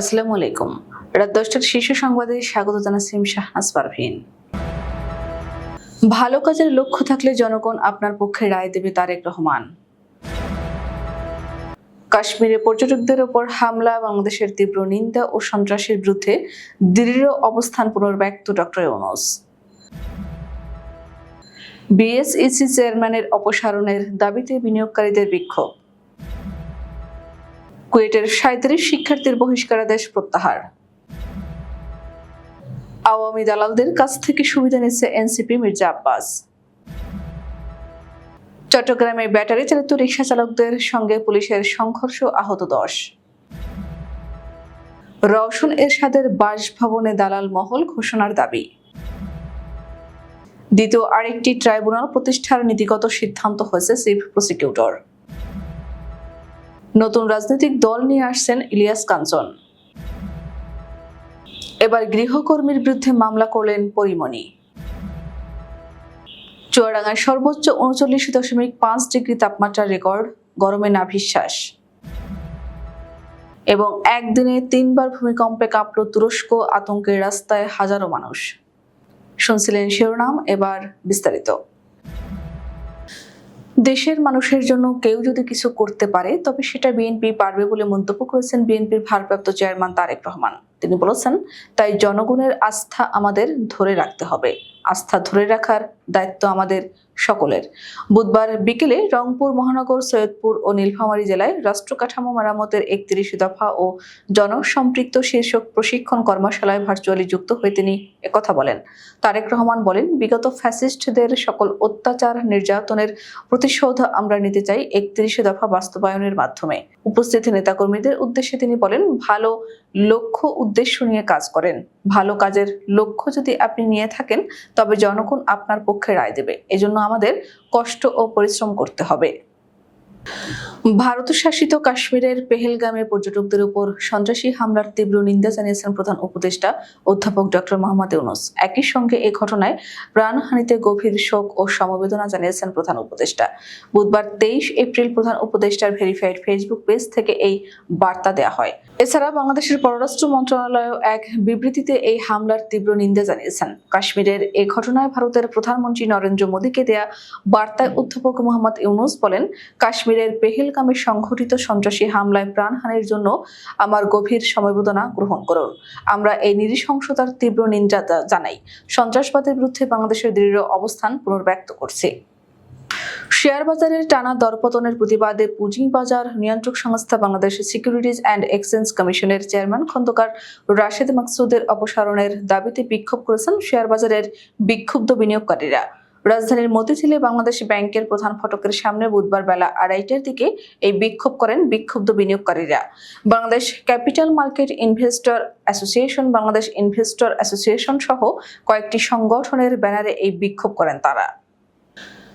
আসসালামু আলাইকুম। রাত দশটার শীর্ষ সংবাদে স্বাগত জানাচ্ছি শাহনাজ পারভিন। ভালো কাজের লক্ষ্য থাকলে জনগণ আপনার পক্ষে রায় দেবে তারেক রহমান। কাশ্মীরে পর্যটকদের ওপর হামলা, বাংলাদেশের তীব্র নিন্দা ও সন্ত্রাসের বিরুদ্ধে দৃঢ় অবস্থান পুনর্ব্যক্ত ডক্টর ইউনুস। বিএসইসি চেয়ারম্যানের অপসারণের দাবিতে বিনিয়োগকারীদের বিক্ষোভ। কুয়েটের সাঁত্রিশ শিক্ষার্থীর বহিষ্কারাদেশ প্রত্যাহার। আওয়ামী দালালদের কাছ থেকে সুবিধা নিচ্ছে এনসিপি মির্জা আব্বাস। চট্টগ্রামে ব্যাটারি চালিত রিক্সা চালকদের সঙ্গে পুলিশের সংঘর্ষ আহত দশ। রওশন এরশাদের বাসভবনে দালাল মহল ঘোষণার দাবি। দ্বিতীয় আরেকটি ট্রাইব্যুনাল প্রতিষ্ঠার নীতিগত সিদ্ধান্ত হয়েছে চিফ প্রসিকিউটর। নতুন রাজনৈতিক দল নিয়ে আসছেন ইলিয়াস কাঞ্চন। এবার গৃহকর্মীর বিরুদ্ধে মামলা করলেন পরিমণি। চুয়াডাঙ্গায় সর্বোচ্চ উনচল্লিশ দশমিক পাঁচ ডিগ্রি তাপমাত্রার রেকর্ড, গরমে নাভিশ্বাস। এবং একদিনে তিনবার ভূমিকম্পে কাঁপল তুরস্ক, আতঙ্কের রাস্তায় হাজারো মানুষ। শুনছিলেন শিরোনাম, এবার বিস্তারিত। দেশের মানুষের জন্য কেউ যদি কিছু করতে পারে, তবে সেটা বিএনপি পারবে বলে মন্তব্য করেছেন বিএনপির ভারপ্রাপ্ত চেয়ারম্যান তারেক রহমান। তিনি বলেছেন, তাই জনগণের আস্থা আমাদের ধরে রাখতে হবে। আস্থা ধরে রাখার দায়িত্ব আমাদের সকলের। বুধবার বিকেলে রংপুর, মহানগর, সৈয়দপুর ও নীলফামারী জেলায় রাষ্ট্র কাঠামো মেরামতের একত্রিশ দফা ও জনসম্পৃক্ত শীর্ষক প্রশিক্ষণ কর্মশালায় ভার্চুয়ালি যুক্ত হয়ে তিনি একথা বলেন। তারেক রহমান বলেন, বিগত ফ্যাসিস্টদের সকল অত্যাচার নির্যাতনের প্রতিশোধ আমরা নিতে চাই একত্রিশ দফা বাস্তবায়নের মাধ্যমে। উপস্থিত নেতাকর্মীদের উদ্দেশ্যে তিনি বলেন, ভালো লক্ষ্য উদ্দেশ্য নিয়ে কাজ করেন। ভালো কাজের লক্ষ্য যদি আপনি নিয়ে থাকেন, তবে জনগণ আপনার পক্ষে রায় দেবে। এজন্য আমাদের কষ্ট ও পরিশ্রম করতে হবে। ভারত শাসিত কাশ্মীরের পেহেলগামে পর্যটকদের উপর সন্ত্রাসী হামলার তীব্র নিন্দা জানিয়েছেন প্রধান উপদেষ্টা অধ্যাপক ডক্টর মোহাম্মদ ইউনুস। একই সঙ্গে এই ঘটনায় প্রাণহানিতে গভীর শোক ও সমবেদনা জানিয়েছেন প্রধান উপদেষ্টা। বুধবার তেইশ এপ্রিল প্রধান উপদেষ্টার ভেরিফাইড ফেসবুক পেজ থেকে এই বার্তা দেওয়া হয়। এছাড়া বাংলাদেশের পররাষ্ট্র মন্ত্রণালয় এক বিবৃতিতে এই হামলার তীব্র নিন্দা জানিয়েছেন। কাশ্মীরের এই ঘটনায় ভারতের প্রধানমন্ত্রী নরেন্দ্র মোদীকে দেয়া বার্তায় অধ্যাপক মোহাম্মদ ইউনুস বলেন কাশ্মীরের পেহেলগামে সংঘটিত সন্ত্রাসী হামলায় প্রাণহানির জন্য আমার গভীর সমবেদনা গ্রহণ করুন। আমরা এই নৃশংসতার তীব্র নিন্দা জানাই। সন্ত্রাসবাদের বিরুদ্ধে বাংলাদেশের দৃঢ় অবস্থান পুনর্ব্যক্ত করছি। শেয়ার বাজারের টানা দরপতনের প্রতিবাদে পুঁজিবাজার নিয়ন্ত্রক সংস্থা বাংলাদেশ সিকিউরিটিজ অ্যান্ড এক্সচেঞ্জ কমিশনের চেয়ারম্যান খন্দকার রাশেদ মাকসুদের অপসারণের দাবিতে বিক্ষোভ করেছেন শেয়ার বাজারের বিক্ষুব্ধ বিনিয়োগকারীরা। রাজধানীর মতিঝিলে বাংলাদেশ ব্যাংকের প্রধান ফটকের সামনে বুধবার বেলা আড়াইটার দিকে এই বিক্ষোভ করেন বিক্ষুব্ধ বিনিয়োগকারীরা। Bangladesh capital market investor association, Bangladesh investor association সহ কয়েকটি সংগঠনের ব্যানারে এই বিক্ষোভ করেন তারা।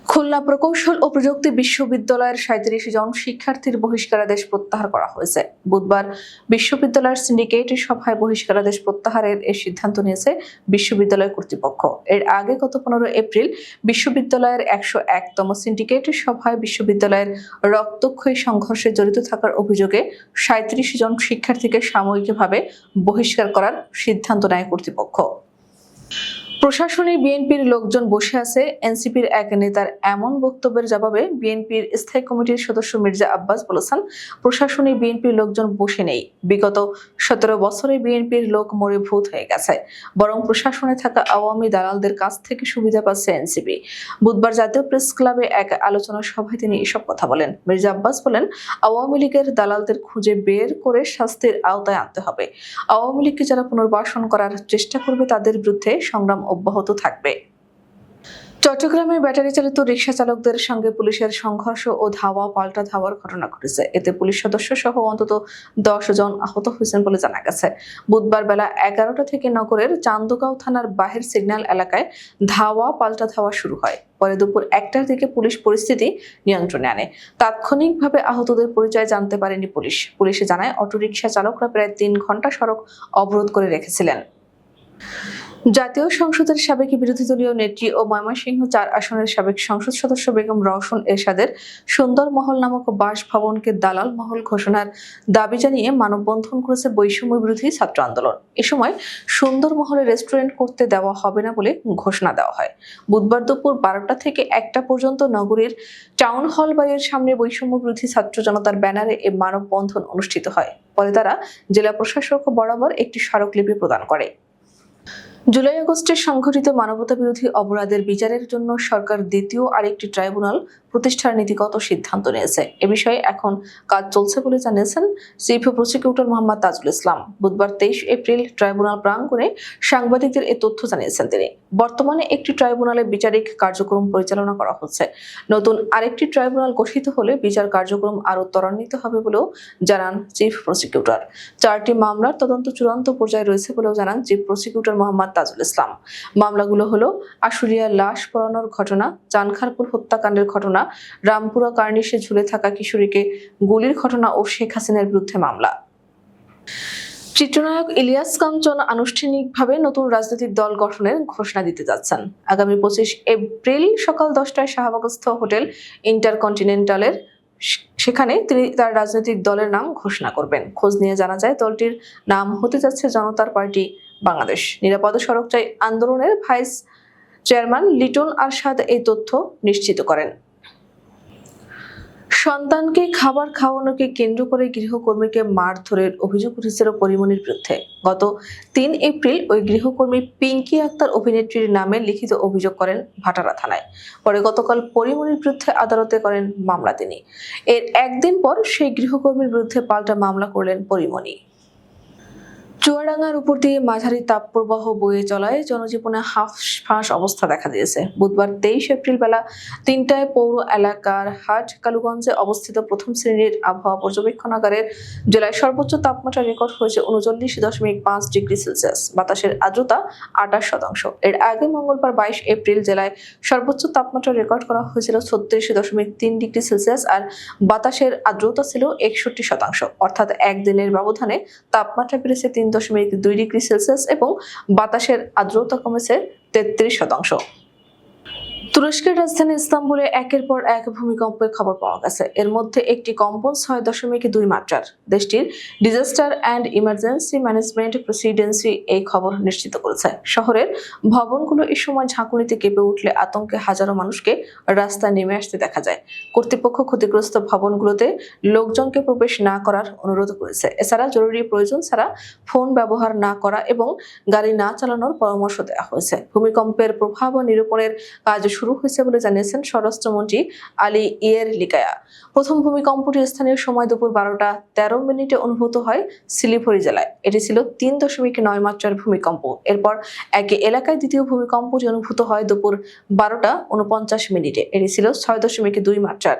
খুলনা প্রকৌশল ও প্রযুক্তি বিশ্ববিদ্যালয়ের সাঁত্রিশ জন শিক্ষার্থীর বহিষ্কারাদেশ প্রত্যাহার করা হয়েছে। বুধবার বিশ্ববিদ্যালয়ের সিন্ডিকেট সভায় বহিষ্কারাদেশ প্রত্যাহারের এর সিদ্ধান্ত নিয়েছে বিশ্ববিদ্যালয় কর্তৃপক্ষ। এর আগে গত পনেরো এপ্রিল বিশ্ববিদ্যালয়ের একশো একতম সিন্ডিকেট সভায় বিশ্ববিদ্যালয়ের রক্তক্ষয়ী সংঘর্ষে জড়িত থাকার অভিযোগে সাঁত্রিশ জন শিক্ষার্থীকে সাময়িকভাবে বহিষ্কার করার সিদ্ধান্ত নেয় কর্তৃপক্ষ। প্রশাসনে বিএনপির লোকজন বসে আছে। এনসিপির এক নেতার এমন বক্তব্যের জবাবে বিএনপির স্থায়ী কমিটির সদস্য মির্জা আব্বাস বলেছেন, প্রশাসনে বিএনপির লোকজন বসে নেই। বিগত সতেরো বছরে বিএনপির লোক মরে ভূত হয়ে গেছে। বরং প্রশাসনে থাকা আওয়ামী দালালদের কাছ থেকে সুবিধা পাচ্ছে এনসিপি। বুধবার জাতীয় প্রেস ক্লাবে এক আলোচনা সভায় তিনি এসব কথা বলেন। মির্জা আব্বাস বলেন, আওয়ামী লীগের দালালদের খুঁজে বের করে শাস্তির আওতায় আনতে হবে। আওয়ামী লীগকে যারা পুনর্বাসন করার চেষ্টা করবে তাদের বিরুদ্ধে সংগ্রাম অব্যাহত থাকবে। চট্টগ্রামে ব্যাটারি চালিত রিক্সা চালকদের সঙ্গে পুলিশের সংঘর্ষ ও ধাওয়া পাল্টা ধাওয়ার ঘটনা ঘটেছে। এতে পুলিশ সদস্য সহ অন্তত দশ জন আহত হয়েছেন বলে জানা গেছে। বুধবার বেলা এগারোটা থেকে নগরের চান্দগাঁও থানার বাহির সিগন্যাল এলাকায় ধাওয়া পাল্টা ধাওয়া শুরু হয়। পরে দুপুর একটার দিকে পুলিশ পরিস্থিতি নিয়ন্ত্রণে আনে। তাৎক্ষণিকভাবে আহতদের পরিচয় জানতে পারেনি পুলিশ। পুলিশে জানায়, অটোরিকশা চালকরা প্রায় তিন ঘণ্টা সড়ক অবরোধ করে রেখেছিলেন। জাতীয় সংসদের সাবেক বিরোধী দলীয় নেত্রী ও ময়মনসিংহ চার আসনের সাবেক সংসদ সদস্য বেগম রওশন এরশাদের সুন্দর মহল নামক বাসভবনকে দালাল মহল ঘোষণার দাবি জানিয়ে মানববন্ধন করেছে বৈষম্য বিরোধী ছাত্র আন্দোলন। এ সময় সুন্দর মহলে রেস্টুরেন্ট করতে দেওয়া হবে না বলে ঘোষণা দেওয়া হয়। বুধবার দুপুর বারোটা থেকে একটা পর্যন্ত নগরীর টাউন হল বাড়ির সামনে বৈষম্য বিরোধী ছাত্র জনতার ব্যানারে এ মানববন্ধন অনুষ্ঠিত হয়। পরে তারা জেলা প্রশাসক বরাবর একটি স্মারকলিপি প্রদান করে। জুলাই আগস্টে সংঘটিত মানবতা বিরোধী অপরাধের বিচারের জন্য সরকার দ্বিতীয় আরেকটি ট্রাইব্যুনাল প্রতিষ্ঠার নীতিগত সিদ্ধান্ত নিয়েছে। এ বিষয়ে এখন কাজ চলছে বলে জানিয়েছেন চিফ প্রসিকিউটর মোহাম্মদ তাজুল ইসলাম। বুধবার তেইশ এপ্রিল ট্রাইব্যুনাল প্রাঙ্গণে সাংবাদিকদের এ তথ্য জানিয়েছেন তিনি। বর্তমানে একটি ট্রাইব্যুনালে বিচারিক কার্যক্রম পরিচালনা করা হচ্ছে। নতুন আরেকটি ট্রাইব্যুনাল গঠিত হলে বিচার কার্যক্রম আরও ত্বরান্বিত হবে বলেও জানান চিফ প্রসিকিউটর। চারটি মামলার তদন্ত চূড়ান্ত পর্যায়ে রয়েছে বলেও জানান চিফ প্রসিকিউটর মোহাম্মদ তাজুল ইসলাম। মামলাগুলো হলো আশুলিয়া লাশ পড়ানোর ঘটনা চানখারপুর হত্যাকাণ্ডের ঘটনা, রামপুরা কার্নিশে ঝুলে থাকা কিশোরীকে গুলির ঘটনা ও শেখ হাসিনার বিরুদ্ধে মামলা। চিত্রনায়ক ইলিয়াস কাঞ্চন আনুষ্ঠানিকভাবে নতুন রাজনৈতিক দল গঠনের ঘোষণা দিতে যাচ্ছেন। আগামী পঁচিশ এপ্রিল সকাল দশটায় শাহবাগস্থ হোটেল ইন্টারকন্টিনেন্টালের সেখানে তিনি তার রাজনৈতিক দলের নাম ঘোষণা করবেন। খোঁজ নিয়ে জানা যায়, দলটির নাম হতে যাচ্ছে জনতার পার্টি বাংলাদেশ। নিরাপদ সড়ক চাই আন্দোলনের ভাইস চেয়ারম্যান লিটন আরশাদ এই তথ্য নিশ্চিত করেন। সন্তানকে খাবার খাওয়ানোকে কেন্দ্র করে গৃহকর্মীকে মারধরের অভিযোগ উঠেছিল পরিমণির বিরুদ্ধে। গত তিন এপ্রিল ওই গৃহকর্মী পিঙ্কি আক্তার অভিনেত্রীর নামে লিখিত অভিযোগ করেন ভাটারা থানায়। পরে গতকাল পরিমণির বিরুদ্ধে আদালতে করেন মামলা তিনি। এর একদিন পর সেই গৃহকর্মীর বিরুদ্ধে পাল্টা মামলা করলেন পরিমণি চুয়াডাঙ্গার উপর দিয়ে মাঝারি তাপপ্রবাহ বয়ে চলায় জনজীবনে হাফ ফাঁস অবস্থা দেখা দিয়েছে। বুধবার তেইশ এপ্রিল বেলা তিনটায় পৌর এলাকার হাট কালুগঞ্জে অবস্থিত প্রথম শ্রেণির আবহাওয়া পর্যবেক্ষণাগারের জেলায় সর্বোচ্চ তাপমাত্রা রেকর্ড হয়েছে উনচল্লিশ দশমিক পাঁচ ডিগ্রি সেলসিয়াস। বাতাসের আর্দ্রতা আটাশ শতাংশ। এর আগে মঙ্গলবার বাইশ এপ্রিল জেলায় সর্বোচ্চ তাপমাত্রা রেকর্ড করা হয়েছিল ছত্রিশ দশমিক তিন ডিগ্রি সেলসিয়াস আর বাতাসের আর্দ্রতা ছিল একষট্টি শতাংশ। অর্থাৎ একদিনের ব্যবধানে তাপমাত্রা বেড়েছে তিন দশমিক দুই ডিগ্রি সেলসিয়াস এবং বাতাসের আর্দ্রতা কমেছে তেত্রিশ শতাংশ। তুরস্কের রাজধানী ইস্তাম্বুলে একের পর এক ভূমিকম্পের খবর পাওয়া গেছে। এর মধ্যে একটি কম্পন ছয় দশমিক দুই মাত্রার। দেশটির disaster and emergency management presidency এই খবর নিশ্চিত করেছে। শহরের ভবনগুলো এই সময় ঝাঁকুনিতে কেঁপে উঠলে আতঙ্কে হাজারো মানুষকে রাস্তায় নেমে আসতে দেখা যায়। কর্তৃপক্ষ ক্ষতিগ্রস্ত ভবনগুলোতে লোকজনকে প্রবেশ না করার অনুরোধ করেছে। এছাড়া জরুরি প্রয়োজন ছাড়া ফোন ব্যবহার না করা এবং গাড়ি না চালানোর পরামর্শ দেওয়া হয়েছে। ভূমিকম্পের প্রভাব নিরূপণের কাজ শুরু হয়েছে বলে জানিয়েছেন স্বরাষ্ট্রমন্ত্রী আলী ইয়ের লিকায়া। প্রথম ভূমিকম্পটি স্থানীয় সময় দুপুর বারোটা তেরো মিনিটে অনুভূত হয় শিলিভরি জেলায়। এটি ছিল তিন দশমিক নয় মাত্রার ভূমিকম্প। এরপর একই এলাকায় দ্বিতীয় ভূমিকম্পটি অনুভূত হয় দুপুর বারোটা উনপঞ্চাশ মিনিটে। এটি ছিল ছয় দশমিক দুই মাত্রার।